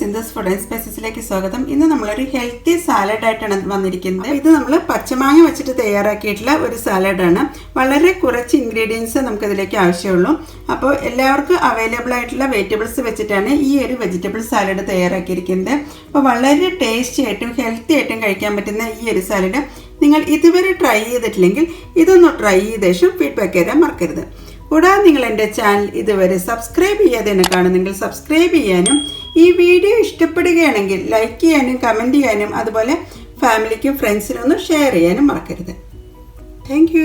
സിന്തസ് food and സ്പൈസസിലേക്ക് സ്വാഗതം. ഇന്ന് നമ്മളൊരു ഹെൽത്തി സാലഡ് ആയിട്ടാണ് വന്നിരിക്കുന്നത്. ഇത് നമ്മൾ പച്ചമാങ്ങ വെച്ചിട്ട് തയ്യാറാക്കിയിട്ടുള്ള ഒരു സാലഡാണ് വളരെ കുറച്ച് ഇൻഗ്രീഡിയൻസ് നമുക്ക് ഇതിലേക്ക് ആവശ്യമുള്ളൂ. അപ്പോൾ എല്ലാവർക്കും അവൈലബിൾ ആയിട്ടുള്ള വെജിറ്റബിൾസ് വെച്ചിട്ടാണ് ഈ ഒരു വെജിറ്റബിൾ സാലഡ് തയ്യാറാക്കിയിരിക്കുന്നത്. അപ്പോൾ വളരെ ടേസ്റ്റി ആയിട്ടും ഹെൽത്തി ആയിട്ടും കഴിക്കാൻ പറ്റുന്ന ഈ ഒരു സാലഡ് നിങ്ങൾ ഇതുവരെ ട്രൈ ചെയ്തിട്ടില്ലെങ്കിൽ ഇതൊന്ന് ട്രൈ ചെയ്ത ശേഷം ഫീഡ്ബാക്ക് തരാൻ മറക്കരുത്. കൂടാതെ നിങ്ങൾ എന്റെ ചാനൽ ഇതുവരെ സബ്സ്ക്രൈബ് ചെയ്യാതെ തന്നെ കാണുന്നെങ്കിൽ സബ്സ്ക്രൈബ് ചെയ്യാനും ഈ വീഡിയോ ഇഷ്ടപ്പെടുകയാണെങ്കിൽ ലൈക്ക് ചെയ്യാനും കമന്റ് ചെയ്യാനും അതുപോലെ ഫാമിലിക്കും ഫ്രണ്ട്സിനും ഒന്ന് ഷെയർ ചെയ്യാനും മറക്കരുത്. താങ്ക്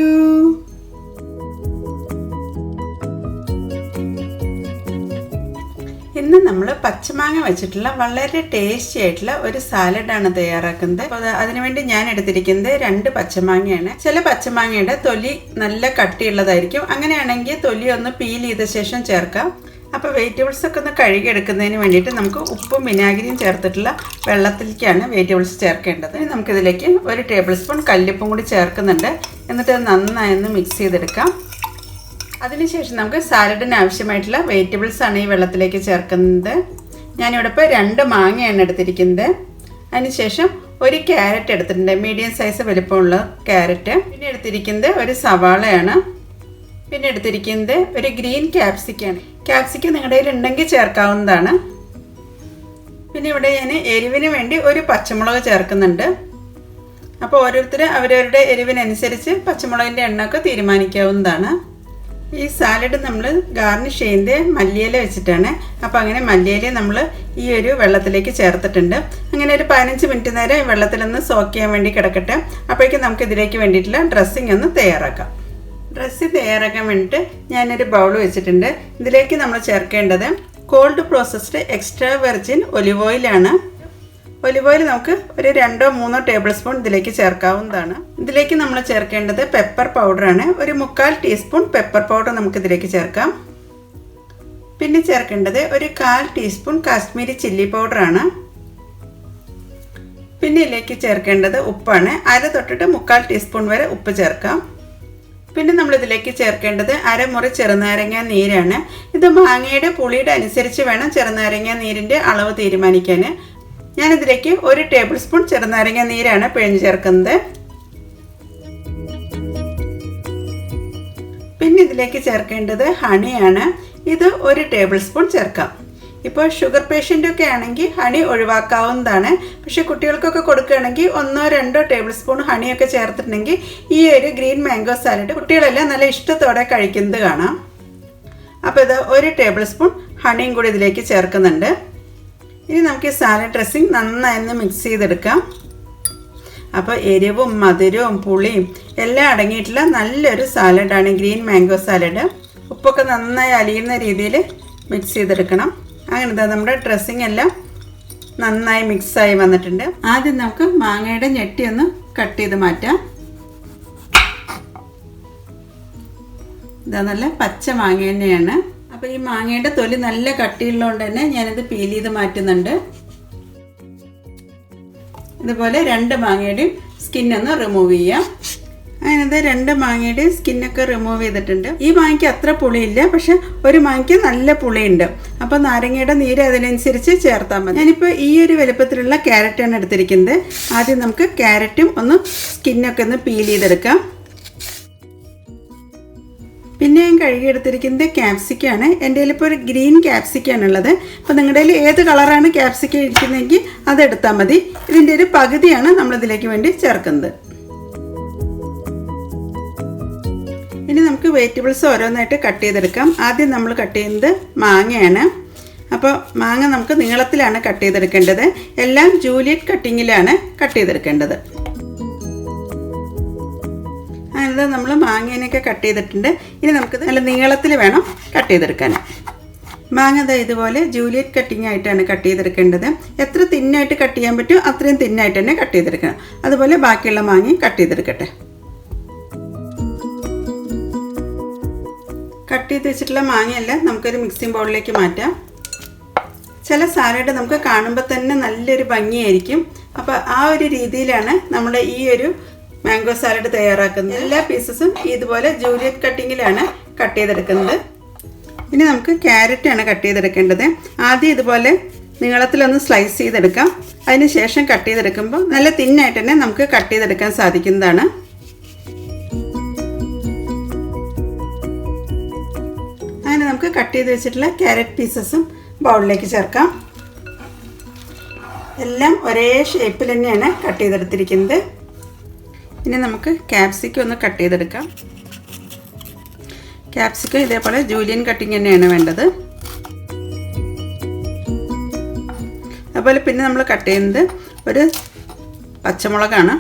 ഇന്ന് നമ്മൾ പച്ചമാങ്ങ വെച്ചിട്ടുള്ള വളരെ ടേസ്റ്റി ആയിട്ടുള്ള ഒരു സാലഡാണ് തയ്യാറാക്കുന്നത്. അതിനുവേണ്ടി ഞാൻ എടുത്തിരിക്കുന്നത് രണ്ട് പച്ചമാങ്ങയാണ്. ചില പച്ചമാങ്ങയുടെ തൊലി നല്ല കട്ടിയുള്ളതായിരിക്കും. അങ്ങനെയാണെങ്കിൽ തൊലി ഒന്ന് പീൽ ചെയ്ത ശേഷം ചേർക്കാം. അപ്പോൾ വെജിറ്റബിൾസ് ഒക്കെ ഒന്ന് കഴുകിയെടുക്കുന്നതിന് വേണ്ടിയിട്ട് നമുക്ക് ഉപ്പും വിനാഗിരിയും ചേർത്തിട്ടുള്ള വെള്ളത്തിലേക്കാണ് വെജിറ്റബിൾസ് ചേർക്കേണ്ടത്. ഇനി നമുക്കിതിലേക്ക് ഒരു ടേബിൾ സ്പൂൺ കല്ലുപ്പും കൂടി ചേർക്കുന്നുണ്ട്. എന്നിട്ട് നന്നായി ഒന്ന് മിക്സ് ചെയ്തെടുക്കാം. അതിനുശേഷം നമുക്ക് സാലഡിന് ആവശ്യമായിട്ടുള്ള വെജിറ്റബിൾസ് ആണ് ഈ വെള്ളത്തിലേക്ക് ചേർക്കുന്നത്. ഞാനിവിടെ ഇപ്പോൾ രണ്ട് മാങ്ങയാണ് എടുത്തിരിക്കുന്നത്. അതിനുശേഷം ഒരു ക്യാരറ്റ് എടുത്തിട്ടുണ്ട്. മീഡിയം സൈസ് വലിപ്പമുള്ള ക്യാരറ്റ് പിന്നെ എടുത്തിരിക്കുന്നത് ഒരു സവാളയാണ്. പിന്നെ എടുത്തിരിക്കുന്നത് ഒരു ഗ്രീൻ ക്യാപ്സിക്കാണ്. ക്യാപ്സിക്കം നിങ്ങളുടെ കയ്യിൽ ഉണ്ടെങ്കിൽ ചേർക്കാവുന്നതാണ്. പിന്നെ ഇവിടെ ഞാൻ എരിവിന് വേണ്ടി ഒരു പച്ചമുളക് ചേർക്കുന്നുണ്ട്. അപ്പോൾ ഓരോരുത്തർ അവരവരുടെ എരിവിനനുസരിച്ച് പച്ചമുളകിന്റെ എണ്ണമൊക്കെ തീരുമാനിക്കാവുന്നതാണ്. ഈ സാലഡ് നമ്മൾ ഗാർണിഷ് ചെയ്യുന്നത് മല്ലിയില വെച്ചിട്ടാണ്. അപ്പോൾ അങ്ങനെ മല്ലിയില നമ്മൾ ഈ ഒരു വെള്ളത്തിലേക്ക് ചേർത്തിട്ടുണ്ട്. അങ്ങനെ ഒരു പതിനഞ്ച് മിനിറ്റ് നേരം വെള്ളത്തിലൊന്ന് സോക്ക് ചെയ്യാൻ വേണ്ടി കിടക്കട്ടെ. അപ്പോഴേക്കും നമുക്ക് ഇതിലേക്ക് വേണ്ടിയിട്ടുള്ള ഡ്രസ്സിങ് ഒന്ന് തയ്യാറാക്കാം. ഡ്രസ്സ് തയ്യാറാക്കാൻ വേണ്ടിയിട്ട് ഞാനൊരു ബൗൾ വെച്ചിട്ടുണ്ട്. ഇതിലേക്ക് നമ്മൾ ചേർക്കേണ്ടത് cold processed extra virgin olive ഓയിലാണ് ഒലിവ് ഓയിൽ നമുക്ക് ഒരു രണ്ടോ മൂന്നോ ടേബിൾ സ്പൂൺ ഇതിലേക്ക് ചേർക്കാവുന്നതാണ്. ഇതിലേക്ക് നമ്മൾ ചേർക്കേണ്ടത് പെപ്പർ പൗഡറാണ് ഒരു മുക്കാൽ ടീസ്പൂൺ പെപ്പർ പൗഡർ നമുക്ക് ഇതിലേക്ക് ചേർക്കാം. പിന്നെ ചേർക്കേണ്ടത് ഒരു കാൽ ടീസ്പൂൺ കാശ്മീരി ചില്ലി പൗഡറാണ് പിന്നെ ഇതിലേക്ക് ചേർക്കേണ്ടത് ഉപ്പാണ്. അര തൊട്ടിട്ട് മുക്കാൽ ടീസ്പൂൺ വരെ ഉപ്പ് ചേർക്കാം. പിന്നെ നമ്മൾ ഇതിലേക്ക് ചേർക്കേണ്ടത് അരമുറി ചെറുനാരങ്ങ നീരാണ്. ഇത് മാങ്ങയുടെ പുളിയുടെ അനുസരിച്ച് വേണം ചെറുനാരങ്ങ നീരിന്റെ അളവ് തീരുമാനിക്കാൻ. ഞാനിതിലേക്ക് ഒരു ടേബിൾ സ്പൂൺ ചെറുനാരങ്ങ നീരാണ് പിഴിഞ്ഞ് ചേർക്കുന്നത്. പിന്നെ ഇതിലേക്ക് ചേർക്കേണ്ടത് ഹണിയാണ്. ഇത് ഒരു ടേബിൾ സ്പൂൺ ചേർക്കാം. ഇപ്പോൾ ഷുഗർ പേഷ്യന്റൊക്കെ ആണെങ്കിൽ ഹണി ഒഴിവാക്കാവുന്നതാണ്. പക്ഷേ കുട്ടികൾക്കൊക്കെ കൊടുക്കുകയാണെങ്കിൽ ഒന്നോ രണ്ടോ ടേബിൾ സ്പൂൺ ഹണിയൊക്കെ ചേർത്തിട്ടുണ്ടെങ്കിൽ ഈ ഒരു ഗ്രീൻ മാംഗോ സാലഡ് കുട്ടികളെല്ലാം നല്ല ഇഷ്ടത്തോടെ കഴിക്കുന്നത് കാണാം. അപ്പോൾ ഇത് ഒരു ടേബിൾ സ്പൂൺ ഹണിയും കൂടി ഇതിലേക്ക് ചേർക്കുന്നുണ്ട്. ഇനി നമുക്ക് ഈ സാലഡ് ഡ്രസ്സിങ് നന്നായി ഒന്ന് മിക്സ് ചെയ്തെടുക്കാം. അപ്പോൾ എരിവും മധുരവും പുളിയും എല്ലാം അടങ്ങിയിട്ടുള്ള നല്ലൊരു സാലഡാണ് ഗ്രീൻ മാംഗോ സാലഡ്. ഉപ്പൊക്കെ നന്നായി അലിയുന്ന രീതിയിൽ മിക്സ് ചെയ്തെടുക്കണം. അങ്ങനെ നമ്മുടെ ഡ്രസ്സിങ് എല്ലാം നന്നായി മിക്സായി വന്നിട്ടുണ്ട്. ആദ്യം നമുക്ക് മാങ്ങയുടെ ഞെട്ടി ഒന്ന് കട്ട് ചെയ്ത് മാറ്റാം. ഇതാ നല്ല പച്ച മാങ്ങ തന്നെയാണ്. അപ്പോൾ ഈ മാങ്ങയുടെ തൊലി നല്ല കട്ടിയുള്ളതുകൊണ്ട് തന്നെ ഞാനിത് പീൽ ചെയ്ത് മാറ്റുന്നുണ്ട്. ഇതുപോലെ രണ്ട് മാങ്ങയുടെയും ഒന്ന് റിമൂവ് ചെയ്യാം. അങ്ങനത്തെ രണ്ട് മാങ്ങയുടെയും സ്കിന്നൊക്കെ റിമൂവ് ചെയ്തിട്ടുണ്ട്. ഈ മാങ്ങയ്ക്ക് അത്ര പുളിയില്ല പക്ഷെ ഒരു മാങ്ങയ്ക്ക് നല്ല പുളിയുണ്ട്. അപ്പോൾ നാരങ്ങയുടെ നീര് അതിനനുസരിച്ച് ചേർത്താൽ മതി. ഞാനിപ്പോൾ ഈ ഒരു വലുപ്പത്തിലുള്ള ക്യാരറ്റാണ് എടുത്തിരിക്കുന്നത്. ആദ്യം നമുക്ക് ക്യാരറ്റും ഒന്ന് സ്കിന്നൊക്കെ ഒന്ന് പീൽ ചെയ്തെടുക്കാം. പിന്നെ ഞാൻ കഴുകിയെടുത്തിരിക്കുന്നത് ക്യാപ്സിക്കാണ് എന്റെ കയ്യിൽ ഇപ്പോൾ ഒരു ഗ്രീൻ ക്യാപ്സിക്കാണ് ഉള്ളത്. അപ്പോൾ നിങ്ങളുടെ കയ്യിൽ ഏത് കളറാണ് ക്യാപ്സിക്ക ഇരിക്കുന്നതെങ്കിൽ അതെടുത്താൽ മതി. ഇതിന്റെ ഒരു പകുതിയാണ് നമ്മളിതിലേക്ക് വേണ്ടി ചേർക്കുന്നത്. ഇനി നമുക്ക് വെജിറ്റബിൾസ് ഓരോന്നായിട്ട് കട്ട് ചെയ്തെടുക്കാം. ആദ്യം നമ്മൾ കട്ട് ചെയ്യുന്നത് മാങ്ങയാണ്. അപ്പോൾ മാങ്ങ നമുക്ക് നീളത്തിലാണ് കട്ട് ചെയ്തെടുക്കേണ്ടത്. എല്ലാം ജൂലിയറ്റ് കട്ടിങ്ങിലാണ് കട്ട് ചെയ്തെടുക്കേണ്ടത്. അങ്ങനെ നമ്മൾ മാങ്ങേനെയൊക്കെ കട്ട് ചെയ്തിട്ടുണ്ട്. ഇനി നമുക്കിത് നല്ല നീളത്തിൽ വേണം കട്ട് ചെയ്തെടുക്കാൻ. മാങ്ങ ഇതുപോലെ ജൂലിയറ്റ് കട്ടിംഗ് ആയിട്ടാണ് കട്ട് ചെയ്തെടുക്കേണ്ടത്. എത്ര തിന്നായിട്ട് കട്ട് ചെയ്യാൻ പറ്റുമോ അത്രയും തിന്നായിട്ട് തന്നെ കട്ട് ചെയ്തെടുക്കണം. അതുപോലെ ബാക്കിയുള്ള മാങ്ങയും കട്ട് ചെയ്തെടുക്കട്ടെ. കട്ട് ചെയ്ത് വെച്ചിട്ടുള്ള മാങ്ങയല്ല നമുക്കൊരു മിക്സിംഗ് ബൗളിലേക്ക് മാറ്റാം. ചില സാലഡ് നമുക്ക് കാണുമ്പോൾ തന്നെ നല്ലൊരു ഭംഗിയായിരിക്കും. അപ്പോൾ ആ ഒരു രീതിയിലാണ് നമ്മുടെ ഈ ഒരു മാംഗോ സാലഡ് തയ്യാറാക്കുന്നത്. എല്ലാ പീസസും ഇതുപോലെ ജൂലിയറ്റ് കട്ടിങ്ങിലാണ് കട്ട് ചെയ്തെടുക്കുന്നത്. ഇനി നമുക്ക് ക്യാരറ്റാണ് കട്ട് ചെയ്തെടുക്കേണ്ടത്. ആദ്യം ഇതുപോലെ നീളത്തിലൊന്ന് സ്ലൈസ് ചെയ്തെടുക്കാം. അതിന് ശേഷം കട്ട് ചെയ്തെടുക്കുമ്പോൾ നല്ല തിന്നായിട്ട് തന്നെ നമുക്ക് കട്ട് ചെയ്തെടുക്കാൻ സാധിക്കുന്നതാണ്. അങ്ങനെ നമുക്ക് കട്ട് ചെയ്ത് വെച്ചിട്ടുള്ള ക്യാരറ്റ് പീസസും ബൗളിലേക്ക് ചേർക്കാം. എല്ലാം ഒരേ ഷേപ്പിൽ തന്നെയാണ് കട്ട് ചെയ്തെടുത്തിരിക്കുന്നത്. ഇനി നമുക്ക് ക്യാപ്സിക്കം ഒന്ന് കട്ട് ചെയ്തെടുക്കാം. ക്യാപ്സിക്കം ഇതേപോലെ ജൂലിയൻ കട്ടിങ് തന്നെയാണ് വേണ്ടത്. അതുപോലെ പിന്നെ നമ്മൾ കട്ട് ചെയ്യുന്നത് ഒരു പച്ചമുളകാണ്.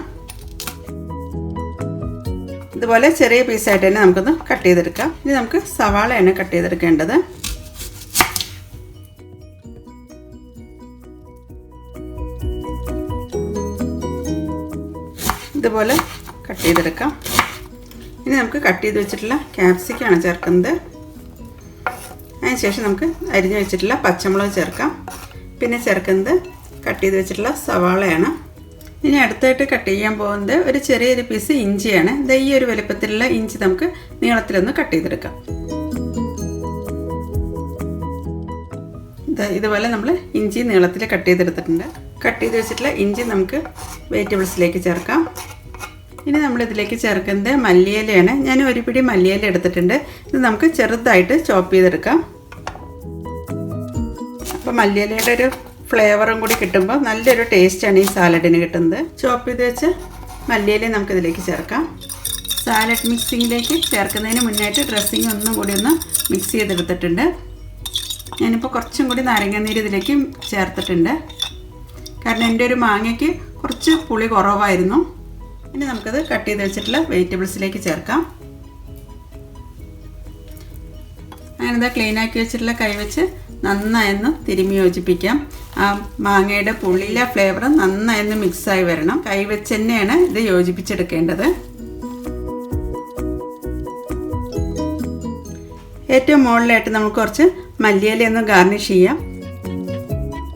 ഇതുപോലെ ചെറിയ പീസായിട്ട് തന്നെ നമുക്കൊന്ന് കട്ട് ചെയ്തെടുക്കാം. ഇനി നമുക്ക് സവാളയാണ് കട്ട് ചെയ്തെടുക്കേണ്ടത്. ഇതുപോലെ കട്ട് ചെയ്തെടുക്കാം. ഇനി നമുക്ക് കട്ട് ചെയ്ത് വെച്ചിട്ടുള്ള ക്യാപ്സിക്കാണ് ചേർക്കുന്നത്. അതിനുശേഷം നമുക്ക് അരിഞ്ഞു വെച്ചിട്ടുള്ള പച്ചമുളക് ചേർക്കാം. പിന്നെ ചേർക്കുന്നത് കട്ട് ചെയ്ത് വെച്ചിട്ടുള്ള സവാളയാണ്. ഇനി അടുത്തായിട്ട് കട്ട് ചെയ്യാൻ പോകുന്നത് ഒരു ചെറിയൊരു പീസ് ഇഞ്ചിയാണ്. ഇത് ഈ ഒരു വലുപ്പത്തിലുള്ള ഇഞ്ചി നമുക്ക് നീളത്തിലൊന്ന് കട്ട് ചെയ്തെടുക്കാം. ഇതുപോലെ നമ്മൾ ഇഞ്ചി നീളത്തിൽ കട്ട് ചെയ്തെടുത്തിട്ടുണ്ട്. കട്ട് ചെയ്ത് വെച്ചിട്ടുള്ള ഇഞ്ചി നമുക്ക് വെജിറ്റബിൾസിലേക്ക് ചേർക്കാം. ഇനി നമ്മൾ ഇതിലേക്ക് ചേർക്കുന്നത് മല്ലിയിലയാണ്. ഞാൻ ഒരു പിടി മല്ലിയില എടുത്തിട്ടുണ്ട്. ഇത് നമുക്ക് ചെറുതായിട്ട് ചോപ്പ് ചെയ്തെടുക്കാം. അപ്പോൾ മല്ലിയിലയുടെ ഒരു ഫ്ലേവറും കൂടി കിട്ടുമ്പോൾ നല്ലൊരു ടേസ്റ്റാണ് ഈ സാലഡിന് കിട്ടുന്നത്. ചോപ്പ് ചെയ്ത് വെച്ച് മല്ലിയില നമുക്ക് ഇതിലേക്ക് ചേർക്കാം. സാലഡ് മിക്സിങ്ങിലേക്ക് ചേർക്കുന്നതിന് മുന്നായിട്ട് ഡ്രസ്സിങ് ഒന്നും കൂടി ഒന്ന് മിക്സ് ചെയ്തെടുത്തിട്ടുണ്ട്. ഞാനിപ്പോൾ കുറച്ചും കൂടി നാരങ്ങാനീര് ഇതിലേക്ക് ചേർത്തിട്ടുണ്ട്. കാരണം എന്റെ ഒരു മാങ്ങയ്ക്ക് കുറച്ച് പുളി കുറവായിരുന്നു. ഇനി നമുക്കത് കട്ട് ചെയ്ത് വെച്ചിട്ടുള്ള വെജിറ്റബിൾസിലേക്ക് ചേർക്കാം. അങ്ങനെന്താ ക്ലീനാക്കി വെച്ചിട്ടുള്ള കൈ വെച്ച് നന്നായൊന്ന് തിരുമി യോജിപ്പിക്കാം. ആ മാങ്ങയുടെ പുള്ളിയിലെ ഫ്ലേവർ നന്നായൊന്ന് മിക്സായി വരണം. കൈ വെച്ച് തന്നെയാണ് ഇത് യോജിപ്പിച്ചെടുക്കേണ്ടത്. ഏറ്റവും മുകളിലായിട്ട് നമുക്ക് കുറച്ച് മല്ലിയില ഒന്ന് ഗാർണിഷ് ചെയ്യാം.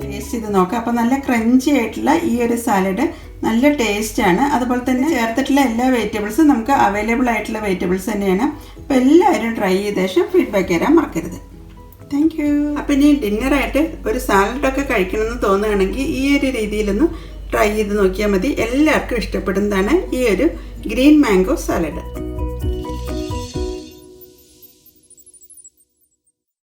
ടേസ്റ്റ് ചെയ്ത് നോക്കാം. അപ്പോൾ നല്ല ക്രഞ്ചി ആയിട്ടുള്ള ഈ ഒരു സാലഡ് നല്ല ടേസ്റ്റാണ് അതുപോലെ തന്നെ ചേർത്തിട്ടുള്ള എല്ലാ വെജിറ്റബിൾസും നമുക്ക് അവൈലബിൾ ആയിട്ടുള്ള വെജിറ്റബിൾസ് തന്നെയാണ്. അപ്പോൾ എല്ലാവരും ട്രൈ ചെയ്ത ശേഷം ഫീഡ്ബാക്ക് തരാൻ മറക്കരുത്. താങ്ക് യു അപ്പം ഇനി ഡിന്നറായിട്ട് ഒരു സാലഡൊക്കെ കഴിക്കണമെന്ന് തോന്നുകയാണെങ്കിൽ ഈ ഒരു രീതിയിലൊന്ന് ട്രൈ ചെയ്ത് നോക്കിയാൽ മതി. എല്ലാവർക്കും ഇഷ്ടപ്പെടുന്നതാണ് ഈ ഒരു ഗ്രീൻ മാംഗോ സാലഡ്.